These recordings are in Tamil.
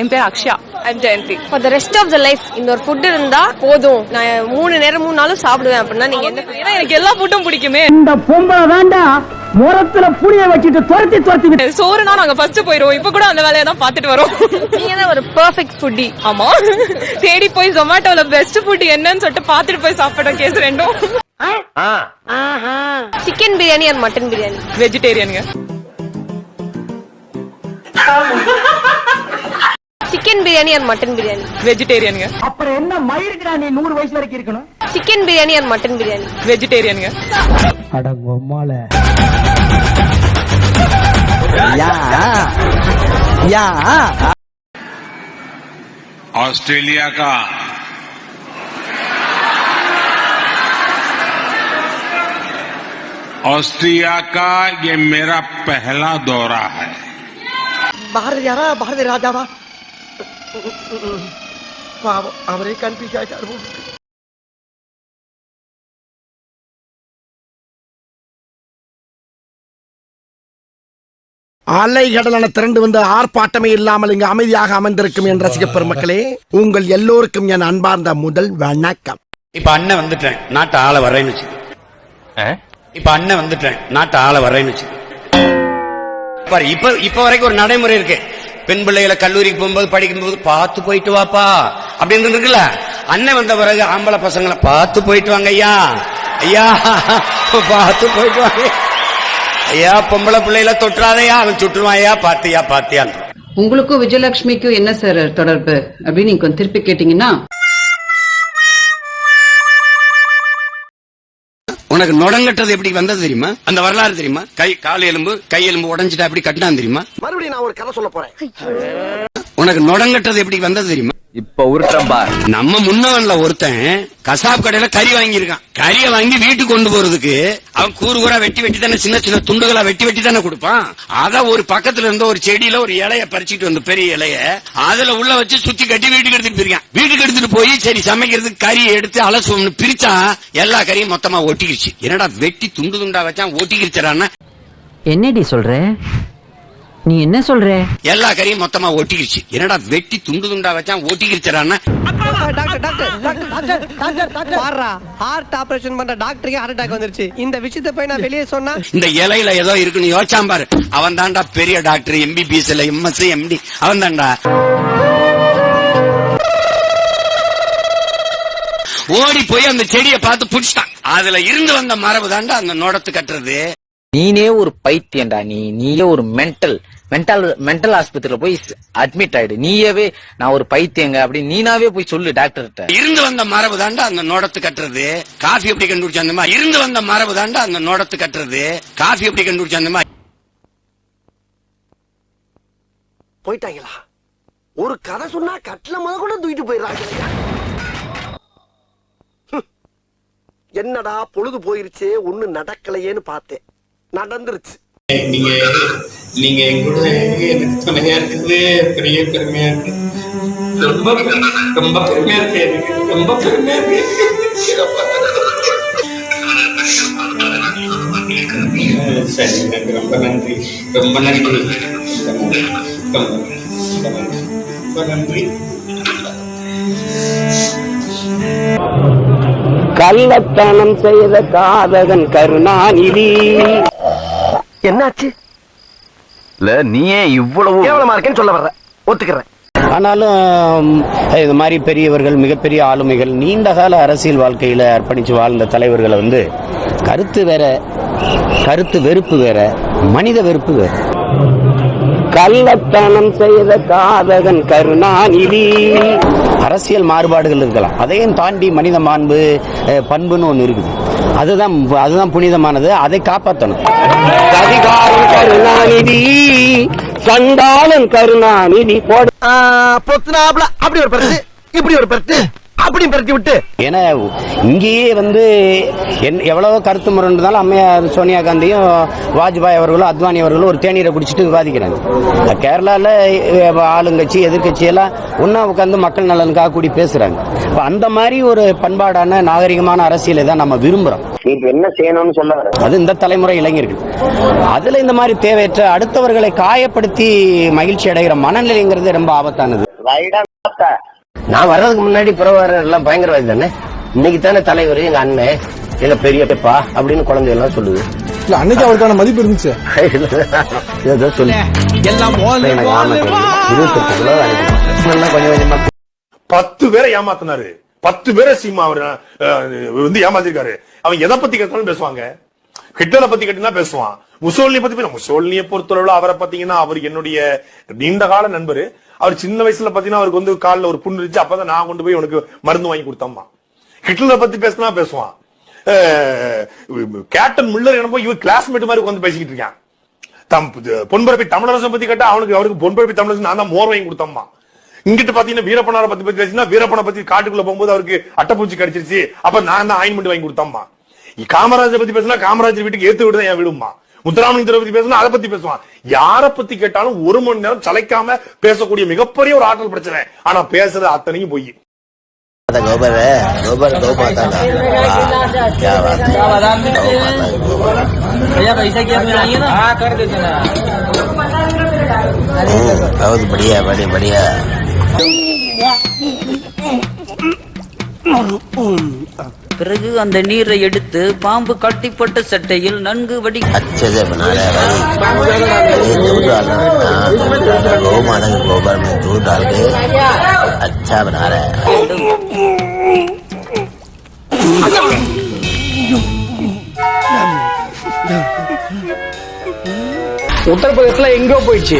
என் பேர் Akshaya. I'm Jayanthi for the rest of the life இந்த ஒரு ஃபுட் இருந்தா போதும். நான் மூணு நேரம் மூணு நாளும் சாப்பிடுவேன் அப்படின்னா நீங்க என்ன ஏன்னா எனக்கு எல்லா ஃபுட்டும் பிடிக்குமே. இந்த பொம்பளை தாண்டா முரத்துல புளிய வச்சுட்டு துரத்தி துரத்தி சோறுனா நாங்க ஃபர்ஸ்ட் போயிடுவோம் இப்ப கூட அந்த வேலையை தான் பாத்துட்டு வரோம். நீங்க தான் ஒரு பெர்ஃபெக்ட் ஃபுட்டி ஆமா. தேடி போய் ஜொமேட்டோல பெஸ்ட் ஃபுட் என்னன்னு சொல்லிட்டு பாத்துட்டு போய் சாப்பிடுற கேஸ் ரெண்டும். Chicken biryani or mutton biryani வெஜிடேரியனுங்க chicken biryani and mutton biryani vegetarian గా అప్పుడు ఎన్న మయిరుకురా నీ నూరు వయసు వరకు ఇరుకును chicken biryani and mutton biryani vegetarian గా అడ బొమ్మలే యా యా ऑस्ट्रेलिया का ऑस्ट्रिया का ये मेरा पहला दौरा है बाहर जा रहा बाहर जा रहा பாவம் அவரே கன்ஃபியூஸ் அலை கடலான திரண்டு வந்து ஆர்ப்பாட்டமே இல்லாமல் இங்கு அமைதியாக அமர்ந்திருக்கும் என் ரசிக பெருமக்களே உங்கள் எல்லோருக்கும் என் அன்பார்ந்த முதல் வணக்கம் இப்ப அண்ணன் வந்துட்டேன் நாட்டை ஆள வர்றேன்னு வச்சு இப்ப அண்ணன் வந்துட்டேன் நாட்டை ஆள வர்றேன்னு வச்சு இப்ப இப்ப வரைக்கும் ஒரு நடைமுறை இருக்கு பெண் பிள்ளைகளை கல்லூரிக்கு போகும்போது படிக்கும்போது பார்த்து போயிட்டு வாப்பா. அப்படின்னு இருக்குல்ல? அண்ணன் வந்த பிறகு ஆம்பளை பசங்களை பார்த்து போயிட்டு வாங்க ஐயா. ஐயா பார்த்து போயிட்டு வாங்க. ஐயா பொம்பளை பிள்ளைகளை தொட்டுறாதையா அவன் சுட்டுருவான் ஐயா பாத்தியா பாத்தியான் உங்களுக்கும் விஜயலட்சுமிக்கும் என்ன சார் தொடர்பு? அப்படின்னு நீங்க கொஞ்சம் திருப்பி கேட்டீங்கன்னா உனக்கு நுடங்கட்டது எப்படி வந்தது தெரியுமா? அந்த வரலாறு தெரியுமா? கை கால் எலும்பு கை எலும்பு உடைஞ்சிட்டா எப்படி கட்டினான் தெரியுமா? மறுபடியும் நான் ஒரு கதை சொல்ல போறேன். உனக்கு நுடங்கட்டது எப்படி வந்தது தெரியுமா? இப்ப உருட்டுறேன் பார் நம்ம முன்னவன்ல ஒருத்தன் கசாப் கடையில கறி வாங்கியிருக்கான். கறியை வாங்கி வீட்டுக்கு கொண்டு போறதுக்கு அவன் கூறு கூறா வெட்டி வெட்டி தானே சின்ன சின்ன துண்டுகளா வெட்டி வெட்டி தானே கொடுப்பான். அத ஒரு பக்கத்துல இருந்த ஒரு செடியில ஒரு இலைய பறிச்சிட்டு வந்து பெரிய இலைய அதுல உள்ள வச்சு சுத்தி கட்டி வீட்டுக்கு எடுத்துட்டு போயிருக்கான். வீட்டுக்கு எடுத்துட்டு போய் சரி சமைக்கிறதுக்கு கறியை எடுத்து அலசுவோம்னு பிரிச்சா எல்லா கறியும் மொத்தமா ஒட்டிக்கிச்சு என்னடா வெட்டி துண்டு துண்டா வச்சான் ஒட்டிக்கிச்சான்னா என்னடி சொல்ற? நீ என்ன சொல்ற? எல்லா கறியும் மொத்தமா ஒட்டிக்கிச்சு என்னடா வெட்டி துண்டு துண்டா வச்சான் ஒட்டிக்கிச்சான்னா doctor doctor doctor doctor doctor பாரா ஹார்ட் ஆபரேஷன் பண்ற டாக்டருக்கு ஹார்ட் அட்டாக் வந்துருச்சு. இந்த விஷயத்தை போய் நான் வெளியே சொன்னா இந்த இலையில ஏதோ இருக்குன்னு யோசிச்சான் பாரு. அவன் தான்டா பெரிய டாக்டர் எம்பிபிஎஸ் இல்ல எம்எஸ் எம்டி அவன் தான்டா. ஓடி போய் அந்த செடியை பார்த்து புடிச்சிட்டான். அதுல இருந்து வந்த மரபு தான்டா அந்த நோடத்து கட்டுறது. நீனே ஒரு பைத்தியம்டா நீ நீயே ஒரு மென்டல் மென்டல் மென்டல் ஆஸ்பத்திரியில போய் அட்மிட் ஆயிடு. நீயவே நான் ஒரு பைத்தியங்க அப்படி நீனாவே போய் சொல்லு டாக்டர்கிட்ட இருந்து வந்த மரபு தான்டா அந்த நோடத்து கட்டுறது. காஃபி எப்படி கண்டுபிடிச்ச அந்த மாதிரி இருந்து வந்த மரபு தான்டா அந்த நோடத்து கட்டுறது. காஃபி எப்படி கண்டுபிடிச்ச அந்த மாதிரி போயிட்டாங்களா? ஒரு கதை சொன்னா கட்டில முத கூட தூக்கிட்டு போயிடுறாங்க. என்னடா பொழுது போயிருச்சே? ஒண்ணு நடக்கலையேன்னு பார்த்தேன். நடந்துருச்சு. நீங்க நீங்க கூட எனக்கு துணையா இருக்குது? பெரிய பெருமையா இருக்கு. ரொம்ப ரொம்ப பெருமையா இருக்கு எனக்கு. ரொம்ப பெருமையா இருக்கு. சரி எனக்கு ரொம்ப நன்றி. ரொம்ப நன்றி. ரொம்ப நன்றி. ரொம்ப நன்றி ரொம்ப நன்றி கள்ளத்தனம் செய்த காதகன் கருணாநிதி. என்னாச்சு? இல்ல நீயே இவ்வளவு கேவலமா இருக்கேன்னு சொல்ல வர்ற. ஒத்துக்கிறேன். ஆனாலும் இது மாதிரி பெரியவர்கள் மிகப்பெரிய ஆளுமைகள் நீண்ட கால அரசியல் வாழ்க்கையில அர்ப்பணிச்சு வாழ்ந்த தலைவர்களை வந்து கருத்து வேற கருத்து வெறுப்பு வேற மனித வெறுப்பு வேற. கள்ளத்தனம் செய்த காதகன் கருணாநிதி. அரசியல் மாறுபாடுகள் இருக்கலாம். அதையும் தாண்டி மனித மாண்பு பண்புன்னு ஒண்ணு இருக்குது. அதுதான் அதுதான் புனிதமானது. அதை காப்பாற்றணும் கருணாநிதி சண்டாளன் கருணாநிதி பொத்துனாப்ல அப்படி ஒரு பரட்டு இப்படி ஒரு பரட்டு அப்படி பரட்டி விட்டு. ஏன்னா இங்கேயே வந்து என் எவ்வளவோ கருத்து முறை இருந்தாலும் அம்மையார் சோனியா காந்தியும் வாஜ்பாய் அவர்களும் அத்வானி அவர்களும் ஒரு தேநீரை குடிச்சிட்டு விவாதிக்கிறாங்க. கேரளால அஹ், ஆளுங்கட்சி எதிர்க்கட்சி எல்லாம் ஒன்னா உட்கார்ந்து மக்கள் நலனுக்காக கூடி பேசுறாங்க. இப்ப அந்த மாதிரி ஒரு பண்பாடான நாகரிகமான அரசியலை தான் நம்ம விரும்புறோம். என்ன செய்யணும்னு சொல்ல வர அது இந்த தலைமுறை இளைஞர்கள். அதுல இந்த மாதிரி தேவையற்ற அடுத்தவர்களை காயப்படுத்தி மகிழ்ச்சி அடைகிற மனநிலைங்கிறது ரொம்ப ஆபத்தானது. நான் வர்றதுக்கு முன்னாடி புறவர எல்லாம் பயங்கரவாதி தானே? இன்னைக்கு தானே தலைவர் எங்க அண்ணன் எங்க பெரியப்பா அப்படின்னு குழந்தை எல்லாம் சொல்லுது. இல்ல அன்னைக்கு அவருக்கான மதிப்பு இருந்துச்சு. ஏதோ சொல்லு அனுப்பிடுவோம். கொஞ்சம் கொஞ்சமா பத்து பேரை ஏமாத்தினாரு. பத்து பேரை சீமா அவர் வந்து ஏமாத்திருக்காரு. அவன் எதை பத்தி கேட்டாலும் பேசுவாங்க. ஹிட்லரை பத்தி கேட்டா பேசுவான். முசோலினியை பத்தி பேச முசோலினியை பொறுத்தளவுல அவரை பாத்தீங்கன்னா அவர் என்னுடைய நீண்ட கால நண்பர். அவர் சின்ன வயசுல பாத்தீங்கன்னா அவருக்கு வந்து காலில் ஒரு புண்ணு இருந்துச்சு. அப்பதான் நான் கொண்டு போய் உனக்கு மருந்து வாங்கி கொடுத்தம்மா. ஹிட்லரை பத்தி பேசினா பேசுவான். கேப்டன் முல்லர் என்னப்போ இவர் கிளாஸ்மேட் மாதிரி உட்காந்து பேசிக்கிட்டு இருக்கான். தம் பொன்பரப்பி தமிழரசன் பத்தி கேட்டா அவனுக்கு அவருக்கு பொன்பரப்பி தமிழரசன் நான் தான் மோர் வாங்கி கொடுத்தம்மா. இங்கிட்டு பாத்தீங்கன்னா வீரப்பனார பத்தி பத்தி பேசினா வீரப்பனை பத்தி காட்டுக்குள்ள போகும்போது அவருக்கு அட்டைப்பூச்சி கடிச்சிருச்சு அப்ப நான் தான் ஆயின்மெண்ட் வாங்கி கொடுத்தம்மா காமராஜரை பத்தி பேசினா காமராஜர் வீட்டுக்கு ஏத்து விடுதான் என் விடுமா முத்துராமலிங்கரை பத்தி பேசினா அதை பத்தி பேசுவான் யார பத்தி கேட்டாலும் ஒரு மணி நேரம் சளைக்காம பேசக்கூடிய மிகப்பெரிய ஒரு ஆற்றல் பிரச்சனை ஆனா பேசுறது அத்தனையும் பொய் गोबर है गोबर गौ माता का वाह, क्या बात है गौ माता भैया पैसा क्या मिलाइए ना हाँ कर देते ना हम्म, बहुत बढ़िया बढ़िया बढ़िया பிறகு அந்த நீரை எடுத்து பாம்பு கட்டிப்பட்ட சட்டையில் நன்கு வடி அச்சா உத்தரப்பிரதேசத்துல எங்கோ போயிடுச்சு.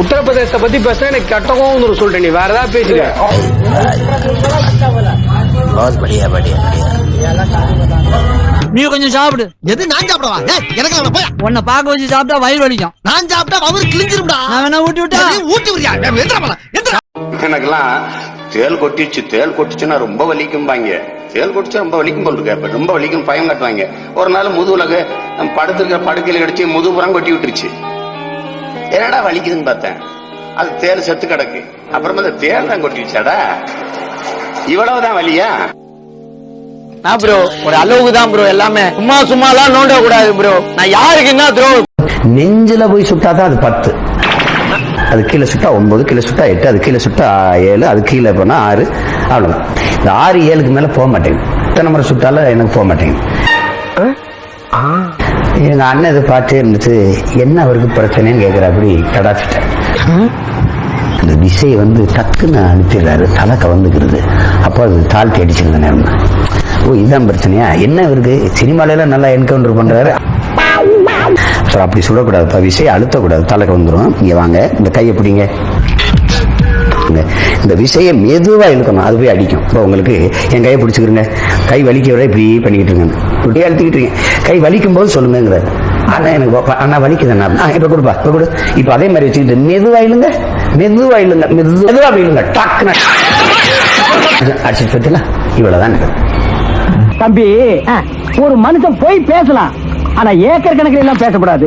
உத்தரப்பிரதேசத்தை பத்தி பேசுனா எனக்கு கட்டகம் வந்துடும் சொல்லிட்டேன் நீ வேற ஏதாவது பேசுங்க நீ கொஞ்சம் சாப்பிடு. எது நான் சாப்பிடவா? எனக்கு அவன போய்? உன்னை பார்க்க வச்சு சாப்பிட்டா வயிறு வலிக்கும். நான் சாப்பிட்டா அவரு கிழிஞ்சிரும்டா. நான் வேணா ஊட்டி விட்டா? ஊட்டி விடுறியா? எனக்குலாம் தேல் கொட்டிச்சு தேல் கொட்டிச்சுன்னா ரொம்ப வலிக்கும்பாங்க. தேல் கொட்டிச்சா ரொம்ப வலிக்கும் போல் இருக்க ரொம்ப வலிக்கும் பயம் காட்டுவாங்க. ஒரு நாள் முதுகுலக படுத்துருக்க படுக்கையில் கடிச்சு முதுகுறம் கொட்டி விட்டுருச்சு. என்னடா வலிக்குதுன்னு பார்த்தேன். அது தேல் செத்து கிடக்கு. அப்புறமா அந்த தேல் தான் கொட்டிடுச்சாடா இவ்வளவுதான் வலியா? நான் ப்ரோ ஒரு அளவுக்கு தான் ப்ரோ எல்லாமே. சும்மா சும்மா எல்லாம் நோண்ட கூடாது ப்ரோ நான் யாருக்கு என்ன த்ரோ நெஞ்சில போய் சுட்டாதான் அது பத்து. அது கீழே சுட்டா ஒன்பது கீழே சுட்டா எட்டு அது கீழே சுட்டா ஏழு அது கீழே போனா ஆறு. அவ்வளவுதான். இந்த ஆறு ஏழுக்கு மேல போக மாட்டேங்குது. இத்தனை முறை சுட்டாலும் எனக்கு போக மாட்டேங்குது. எங்க அண்ணன் இதை பார்த்து இருந்துட்டு என்ன அவருக்கு பிரச்சனைன்னு கேட்கிறாப்படி கடாச்சிட்டேன் அந்த விசையை வந்து டக்குன்னு அனுப்பிடுறாரு தலை கவர்ந்துக்கிறது. அப்போ அது தாழ்த்தி அடிச்சிருந்த நேரம் ஓ இதுதான் பிரச்சனையா? என்ன இவருக்கு? சினிமாலெல்லாம் நல்லா என்கவுண்டர் பண்ணுறாரு சார் அப்படி சுடக்கூடாதுப்பா விசையை அழுத்தக்கூடாது தலை வந்துடும் இங்கே வாங்க இந்த கையை பிடிங்க. இங்க. இந்த விஷயம் மெதுவா இழுக்கணும் அது போய் அடிக்கும். இப்போ உங்களுக்கு என் கையை பிடிச்சிக்கிறங்க கை வலிக்க விட இப்படி பண்ணிக்கிட்டு இருங்க இப்படியே அழுத்திக்கிட்டு இருக்கீங்க கை வலிக்கும் போது சொல்லுங்கிற அண்ணா எனக்கு அண்ணா வலிக்குதுண்ணா ஆ இப்ப கொடுப்பா இப்ப கொடு. இப்ப அதே மாதிரி வச்சுக்கிட்டு மெதுவா இழுங்க. மெதுவா இழுங்க. மெது மெதுவா இழுங்க. டக்குன்னு. அடிச்சுட்டு பத்தில இவ்வளவுதான் எனக்கு. தம்பி ஒரு மனுஷன் போய் பேசலாம். ஆனா ஏக்கர் கணக்கில் எல்லாம் பேசக்கூடாது.